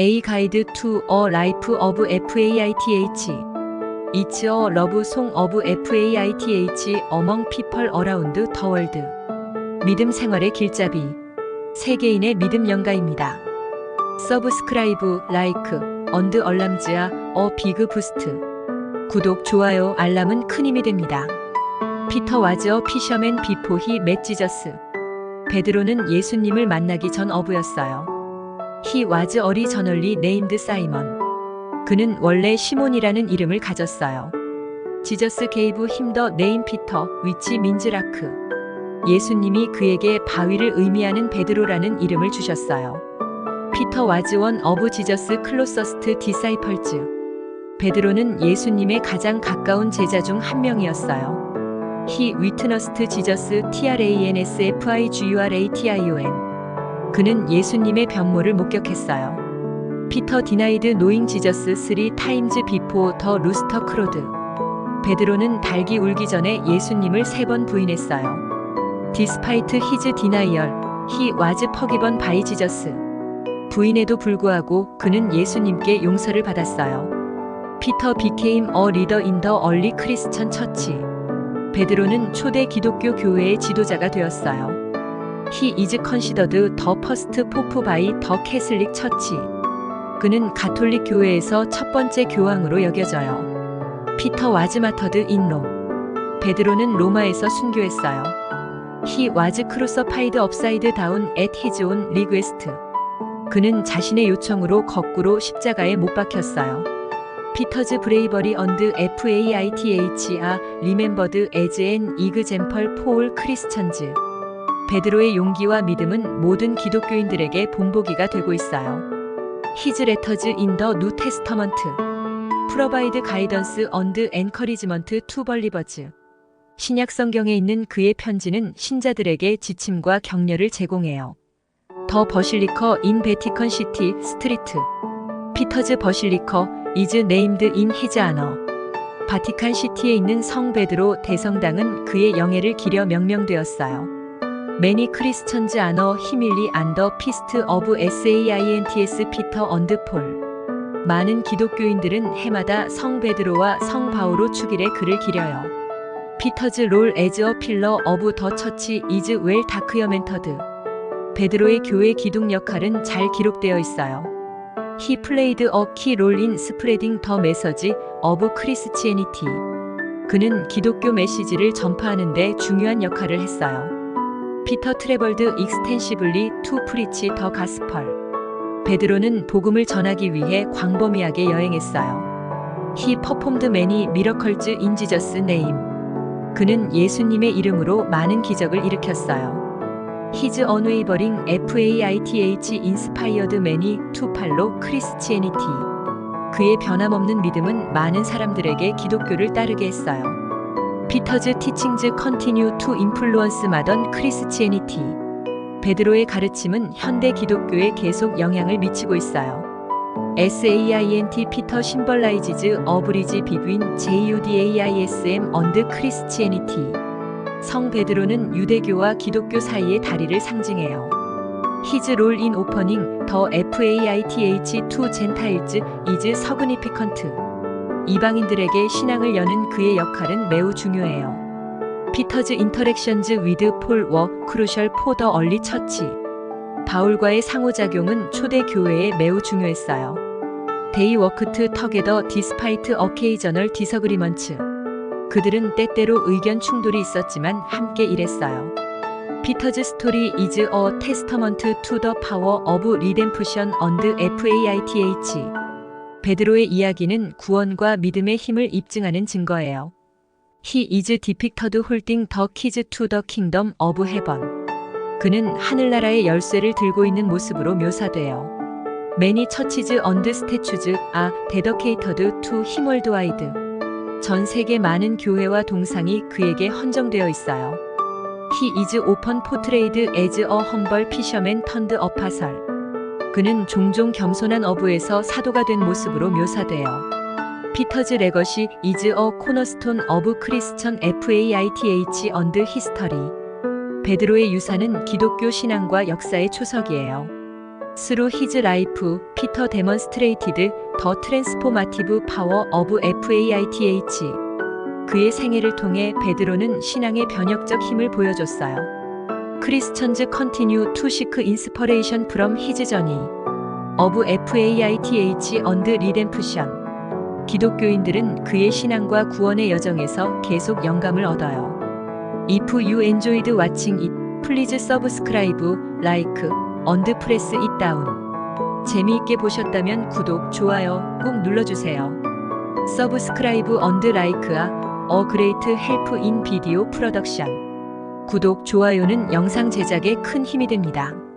A Guide to a Life of FAITH It's a love song of FAITH among people around the world 믿음 생활의 길잡이 세계인의 믿음 연가입니다. 서브스크라이브, 라이크, 언드 얼람즈아, 어 비그 부스트 구독, 좋아요, 알람은 큰 힘이 됩니다. 피터 와즈어 피셔맨 비포 히 맷 지저스 베드로는 예수님을 만나기 전 어부였어요. 히 와즈 어리 저널리 네임드 사이먼 그는 원래 시몬이라는 이름을 가졌어요. 지저스 게이브 힘더 네임 피터 위치 민즈라크 예수님이 그에게 바위를 의미하는 베드로라는 이름을 주셨어요. 피터 와즈원 어브 지저스 클로서스트 디사이펄즈 베드로는 예수님의 가장 가까운 제자 중 한 명이었어요. 히 위트너스트 지저스 TRANSFIGURATION 그는 예수님의 변모를 목격했어요. 피터 디나이드 노잉 지저스 3 타임즈 비포 더 루스터 크로드 베드로는 닭이 울기 전에 예수님을 세 번 부인했어요. 디스파이트 히즈 디나이얼 히 와즈 퍼기번 바이 지저스 부인에도 불구하고 그는 예수님께 용서를 받았어요. 피터 비케임 어 리더 인더 얼리 크리스천 처치 베드로는 초대 기독교 교회의 지도자가 되었어요. He is considered the first pope by the Catholic Church. 그는 가톨릭 교회에서 첫 번째 교황으로 여겨져요. 피터 와즈마터드 인롬. 베드로는 로마에서 순교했어요. He was crucified upside down at his own request. 그는 자신의 요청으로 거꾸로 십자가에 못 박혔어요. 피터즈 브레이버리 언드 FAITHR 리멤버드 에즈 앤 이그젠펄 포울 크리스천즈 베드로의 용기와 믿음은 모든 기독교인들에게 본보기가 되고 있어요. 히즈 레터즈 인 더 뉴 테스터먼트 프로바이드 가이던스 언드 엔커리지먼트 투 벌리버즈 신약 성경에 있는 그의 편지는 신자들에게 지침과 격려를 제공해요. 더 버실리커 인 베티컨 시티 스트리트 피터즈 버실리커 is named in his honor. 바티칸 시티에 있는 성 베드로 대성당은 그의 영예를 기려 명명되었어요. Many Christians honor himly under feast of Saints and Paul. 많은 기독교인들은 해마다 성 베드로와 성 바오로 축일에 그를 기려요. 피터즈 롤 에즈 어 필러 어브 더 처치 이즈 웰 다크여멘터드. 베드로의 교회 기둥 역할은 잘 기록되어 있어요. He played a key role in spreading the message of Christianity. 그는 기독교 메시지를 전파하는 데 중요한 역할을 했어요. 피터 트래벌드 extensively to preach the gospel. 베드로는 복음을 전하기 위해 광범위하게 여행했어요. He performed many miracles in Jesus' name. 그는 예수님의 이름으로 많은 기적을 일으켰어요. His unwavering faith many to follow Christianity. 그의 변함없는 믿음은 많은 사람들에게 기독교를 따르게 했어요. Peter's teachings continue to influence modern Christianity. 베드로의 가르침은 현대 기독교에 계속 영향을 미치고 있어요. SAINT 피터 심벌라이지즈 bridge between JUDAISM and Christianity. 성 베드로는 유대교와 기독교 사이의 다리를 상징해요. Role in opening the FAITH to Gentiles is significant. 이 방인들에게 신앙을 여는 그의 역할은 매우 중요해요. 피터즈 인터랙션즈 위드 폴 워 크루셜 포 더 얼리 처치. 바울과의 상호작용은 초대 교회에 매우 중요했어요. 데이 워크트 터게더 디스파이트 어케이저널 디서그리먼츠. 그들은 때때로 의견 충돌이 있었지만 함께 일했어요. 피터즈 스토리 이즈 어 테스터먼트 투 더 파워 어브 리뎀프션 언드 FAITH. 베드로의 이야기는 구원과 믿음의 힘을 입증하는 증거예요. He is depicted holding the keys to the kingdom of heaven. 그는 하늘나라의 열쇠를 들고 있는 모습으로 묘사돼요. Many churches and statues are dedicated to him worldwide. 전 세계 많은 교회와 동상이 그에게 헌정되어 있어요. He is often portrayed as a humble fisherman turned apostle. 그는 종종 겸손한 어부에서 사도가 된 모습으로 묘사돼요. 피터즈 레거시 is a cornerstone of Christian faith and history. 베드로의 유산은 기독교 신앙과 역사의 초석이에요. Through his life, Peter demonstrated the transformative power of faith. 그의 생애를 통해 베드로는 신앙의 변혁적 힘을 보여줬어요. Christians continue to seek inspiration from his journey of faith and redemption. 기독교인들은 그의 신앙과 구원의 여정에서 계속 영감을 얻어요. If you enjoyed watching it, please subscribe, like, and press it down. 재미있게 보셨다면 구독, 좋아요 꼭 눌러주세요. Subscribe and like가 a great help in video production. 구독, 좋아요는 영상 제작에 큰 힘이 됩니다.